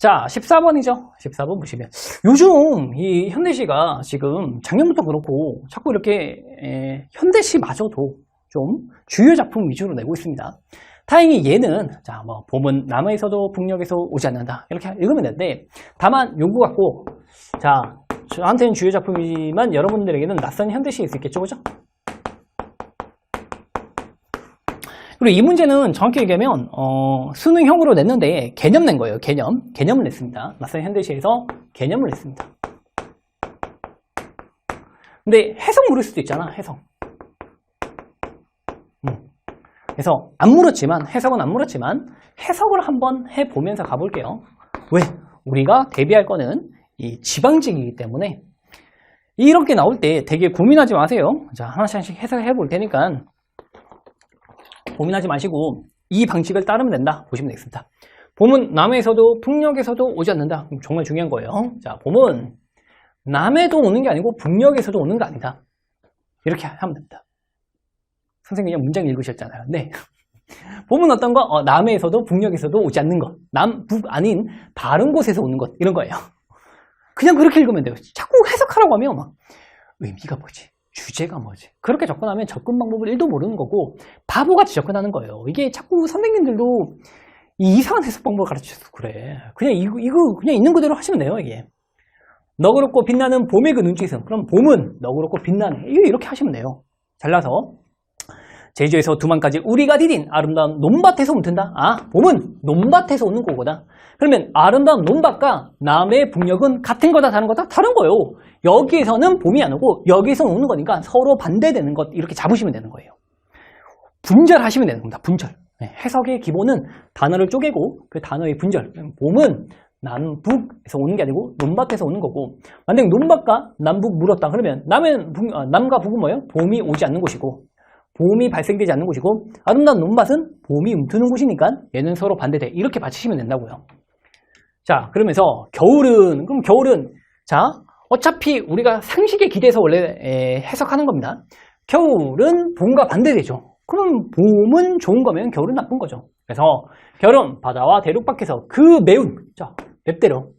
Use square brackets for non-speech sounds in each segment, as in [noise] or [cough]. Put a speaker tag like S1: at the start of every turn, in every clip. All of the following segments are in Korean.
S1: 자, 14번이죠. 14번 보시면. 요즘 이 현대시가 지금 작년부터 그렇고 자꾸 이렇게 에, 현대시마저도 좀 주요 작품 위주로 내고 있습니다. 다행히 얘는 자, 뭐 봄은 남해에서도 북녘에서 오지 않는다. 이렇게 읽으면 되는데 다만 요구 같고 자, 저한테는 주요 작품이지만 여러분들에게는 낯선 현대시일 수 있겠죠. 그죠? 그리고 이 문제는 정확히 얘기하면 어, 수능형으로 냈는데 개념 낸 거예요. 개념. 개념을 냈습니다. 낯선 현대시에서 개념을 냈습니다. 근데 해석 물을 수도 있잖아. 해석. 음. 그래서 안 물었지만 해석은 안 물었지만 해석을 한번 해보면서 가볼게요. 왜? 우리가 대비할 거는 이 지방직이기 때문에 이렇게 나올 때 되게 고민하지 마세요. 자 하나씩 하나씩 해석해 볼 테니까 고민하지 마시고 이 방식을 따르면 된다 보시면 되겠습니다. 봄은 남해에서도 북녘에서도 오지 않는다. 정말 중요한 거예요. 자, 봄은 남해도 오는 게 아니고 북녘에서도 오는 게 아니다. 이렇게 하면 됩니다. 선생님이 그냥 문장 읽으셨잖아요. 네. [laughs] 봄은 어떤 거? 어, 남해에서도 북녘에서도 오지 않는 것. 남, 북 아닌 다른 곳에서 오는 것. 이런 거예요. 그냥 그렇게 읽으면 돼요. 자꾸 해석하라고 하면 막 의미가 뭐지? 주제가 뭐지? 그렇게 접근하면 접근 방법을 1도 모르는 거고 바보같이 접근하는 거예요. 이게 자꾸 선생님들도 이 이상한 해석 방법을 가르쳐서 그래. 그냥 이거, 이거 그냥 있는 그대로 하시면 돼요, 이게. 너그럽고 빛나는 봄의 그 눈짓은 그럼 봄은 너그럽고. 이거 이렇게 하시면 돼요. 잘라서 제주에서 두만까지 우리가 디딘 아름다운 논밭에서 묻힌다. 아, 봄은 논밭에서 오는 거거다. 그러면 아름다운 논밭과 남의 북녘은 같은 거다 다른 거다 다른 거예요. 여기에서는 봄이 안 오고 여기에서는 오는 거니까 서로 반대되는 것 이렇게 잡으시면 되는 거예요. 분절하시면 되는 겁니다. 분절. 네, 해석의 기본은 단어를 쪼개고 그 단어의 분절. 봄은 남북에서 오는 게 아니고 논밭에서 오는 거고 만약에 논밭과 남북 물었다 그러면 남은 북, 아, 남과 북은 뭐예요? 봄이 오지 않는 곳이고 봄이 발생되지 않는 곳이고 아름다운 논밭은 봄이 움트는 곳이니까 얘는 서로 반대돼 이렇게 받치시면 된다고요. 자 그러면서 겨울은 그럼 겨울은 자 어차피 우리가 상식에 기대서 원래 에, 해석하는 겁니다. 겨울은 봄과 반대되죠. 그럼 봄은 좋은 거면 겨울은 나쁜 거죠. 그래서 겨울은 바다와 대륙 밖에서 그 매운 자 맵대로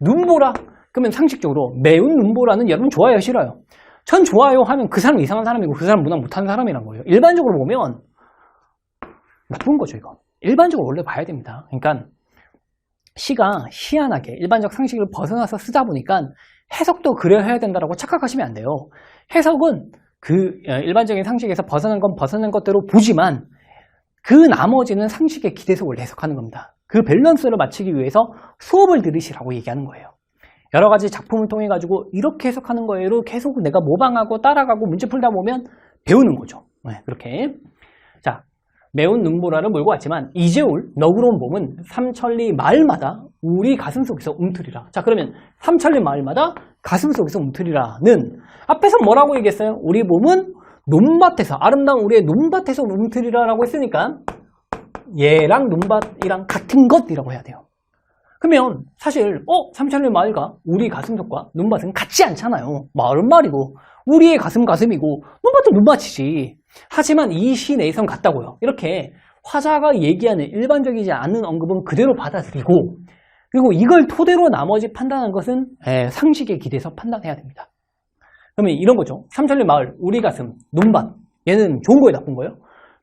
S1: 눈보라 그러면 상식적으로 매운 눈보라는 여러분 좋아요 싫어요? 전 좋아요 하면 그 사람 이상한 사람이고 그 사람 문화 못하는 사람이란 거예요. 일반적으로 보면 나쁜 거죠 이거. 일반적으로 원래 봐야 됩니다. 그러니까 시가 희한하게 일반적 상식을 벗어나서 쓰다 보니까 해석도 해야 된다고 착각하시면 안 돼요. 해석은 그 일반적인 상식에서 벗어난 건 벗어난 것대로 보지만 그 나머지는 상식에 기대서 원래 해석하는 겁니다. 그 밸런스를 맞추기 위해서 수업을 들으시라고 얘기하는 거예요. 여러 가지 작품을 통해 가지고 이렇게 해석하는 거예요. 계속 내가 모방하고 따라가고 문제 풀다 보면 배우는 거죠. 네, 그렇게. 자, 매운 눈보라를 몰고 왔지만 이제 올 너그러운 봄은 삼천리 마을마다 우리 가슴 속에서 움트리라. 자, 그러면 삼천리 마을마다 가슴 속에서 움트리라는 앞에서 뭐라고 얘기했어요? 우리 봄은 논밭에서 아름다운 우리의 논밭에서 움트리라라고 했으니까 얘랑 논밭이랑 같은 것이라고 해야 돼요. 그러면 사실 어 삼천리 마을과 우리 가슴속과 눈밭은 같지 않잖아요. 마을은 말이고 우리의 가슴 가슴이고 눈밭은 눈밭이지. 하지만 이 시 내에선 같다고요. 이렇게 화자가 얘기하는 일반적이지 않은 언급은 그대로 받아들이고 그리고 이걸 토대로 나머지 판단하는 것은 에, 상식에 기대서 판단해야 됩니다. 그러면 이런 거죠. 삼천리 마을, 우리 가슴, 눈밭 얘는 좋은 거예요, 나쁜 거예요?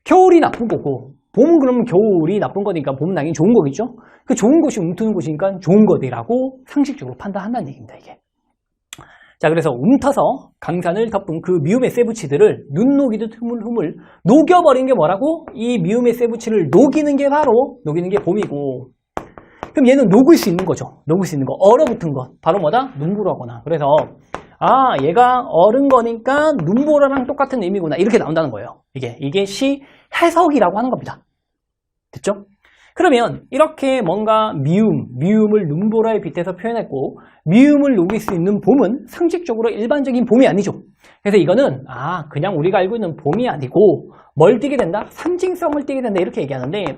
S1: 겨울이 나쁜 거고 봄은 그러면 겨울이 나쁜 거니까 봄은 당연히 좋은 거겠죠? 그 좋은 것이 움트는 곳이니까 좋은 것이라고 상식적으로 판단한다는 얘기입니다, 이게. 자, 그래서 움터서 강산을 덮은 그 미움의 세부치들을 눈 녹이듯 흐물흐물 녹여버린 게 뭐라고? 이 미움의 세부치를 녹이는 게 바로, 녹이는 게 봄이고. 그럼 얘는 녹을 수 있는 거죠. 녹을 수 있는 거. 얼어붙은 것. 바로 뭐다? 눈보라거나. 그래서, 아, 얘가 얼은 거니까 눈보라랑 똑같은 의미구나. 이렇게 나온다는 거예요. 이게, 이게 시 해석이라고 하는 겁니다. 됐죠? 그러면 이렇게 뭔가 미움, 미움을 눈보라에 빗대서 표현했고 미움을 녹일 수 있는 봄은 상식적으로 일반적인 봄이 아니죠. 그래서 이거는 아 그냥 우리가 알고 있는 봄이 아니고 뭘 띠게 된다? 상징성을 띠게 된다 이렇게 얘기하는데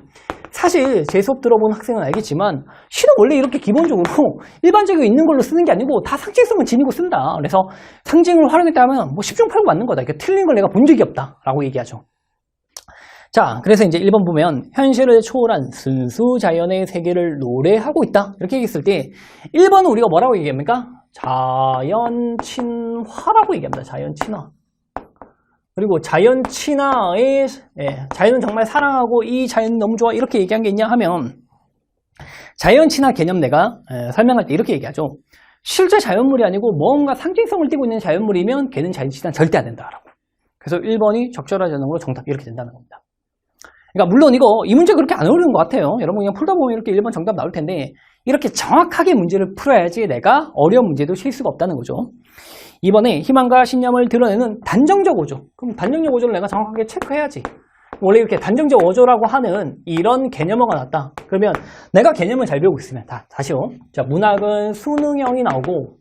S1: 사실 제 수업 들어본 학생은 알겠지만 시는 원래 이렇게 기본적으로 일반적으로 있는 걸로 쓰는 게 아니고 다 상징성을 지니고 쓴다. 그래서 상징을 활용했다면 뭐 10중 8구 맞는 거다. 이게 틀린 걸 내가 본 적이 없다 라고 얘기하죠. 자, 그래서 이제 1번 보면 현실을 초월한 순수 자연의 세계를 노래하고 있다. 이렇게 얘기했을 때 1번은 우리가 뭐라고 얘기합니까? 자연 친화라고 얘기합니다. 자연 친화. 그리고 자연 친화의 예, 자연은 정말 사랑하고 이 자연 너무 좋아 이렇게 얘기한 게 있냐 하면 자연 친화 개념 내가 예, 설명할 때 이렇게 얘기하죠. 실제 자연물이 아니고 뭔가 상징성을 띠고 있는 자연물이면 걔는 자연 친화 절대 안 된다라고. 그래서 1번이 적절하지 않은 걸로 정답 이렇게 된다는 겁니다. 그러니까 물론 이거 이 문제 그렇게 안 어려운 것 같아요. 여러분 그냥 풀다 보면 이렇게 1번 정답 나올 텐데 이렇게 정확하게 문제를 풀어야지 내가 어려운 문제도 칠 수가 없다는 거죠. 이번에 희망과 신념을 드러내는 단정적 어조. 그럼 단정적 어조를 내가 정확하게 체크해야지. 원래 이렇게 단정적 어조라고 하는 이런 개념어가 나왔다. 그러면 내가 개념을 잘 배우고 있으면 다, 다시요. 자, 문학은 수능형이 나오고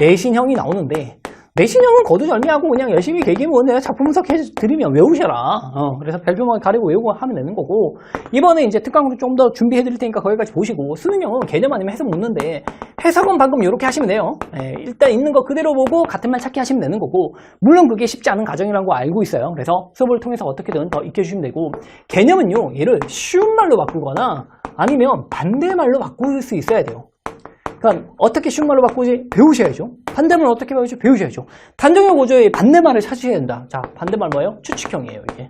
S1: 내신형이 나오는데 내신형은 거두절미하고 그냥 열심히 내가 작품 분석해 드리면 외우셔라. 어, 그래서 별표만 가리고 외우고 하면 되는 거고 이번에 이제 특강으로 좀 더 준비해 드릴 테니까 거기까지 보시고 수능형은 개념 아니면 해석 묻는데 해석은 방금 이렇게 하시면 돼요. 예, 일단 있는 거 그대로 보고 같은 말 찾기 하시면 되는 거고 물론 그게 쉽지 않은 과정이라는 거 알고 있어요. 그래서 수업을 통해서 어떻게든 더 익혀주시면 되고 개념은요 얘를 쉬운 말로 바꾸거나 아니면 반대말로 바꿀 수 있어야 돼요. 그러니까 어떻게 쉬운 말로 바꾸지? 배우셔야죠. 반대말 어떻게 배우죠? 배우셔야죠. 단정형 고조의 반대말을 찾으셔야 된다. 자, 반대말 뭐예요? 추측형이에요, 이게.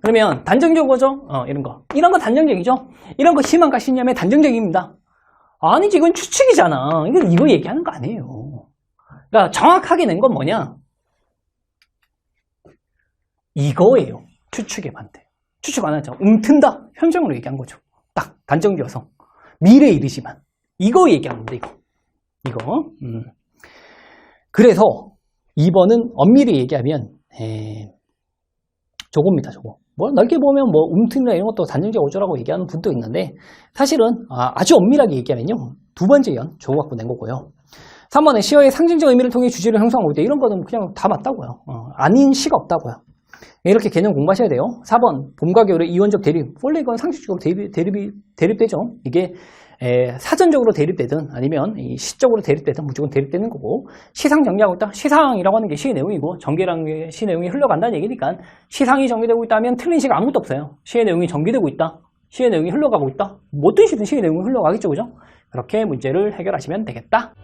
S1: 그러면 단정적 고조? 어, 이런 거. 이런 거 단정적이죠? 이런 거 희망과 신념의 단정적입니다. 아니지, 이건 추측이잖아. 이거, 이거 얘기하는 거 아니에요. 그러니까 정확하게 낸 건 뭐냐? 이거예요. 추측의 반대. 추측 안 하죠. 움튼다. 현정으로 얘기한 거죠. 딱 단정지어서. 미래 이르지만 이거 얘기하는 건데 이거. 이거. 음. 그래서 2번은 엄밀히 얘기하면 에, 저겁니다 저거. 뭐 넓게 보면 뭐 움튼이나 이런 것도 단정적 어조라고 얘기하는 분도 있는데 사실은 아, 주 엄밀하게 얘기하면요. 두 번째 연 저거 갖고 낸 거고요. 3번은 시어의 상징적 의미를 통해 주제를 형성하고 있다. 이런 거는 그냥 다 맞다고요. 어, 아닌 시가 없다고요 이렇게 개념 공부하셔야 돼요. 4번 봄과 겨울의 이원적 대립. 원래 이건 상식적으로 대립, 대립이, 대립되죠. 이게 에, 사전적으로 대립되든 아니면 이 시적으로 대립되든 무조건 대립되는 거고 시상 정리하고 있다. 시상이라고 하는 게 시의 내용이고 전개라는 게시 내용이 흘러간다는 얘기니까 시상이 전개되고 있다면 틀린 시가 아무것도 없어요. 시의 내용이 전개되고 있다. 시의 내용이 흘러가고 있다. 뭐 시든 시의 내용이 흘러가겠죠. 그죠? 그렇게 문제를 해결하시면 되겠다.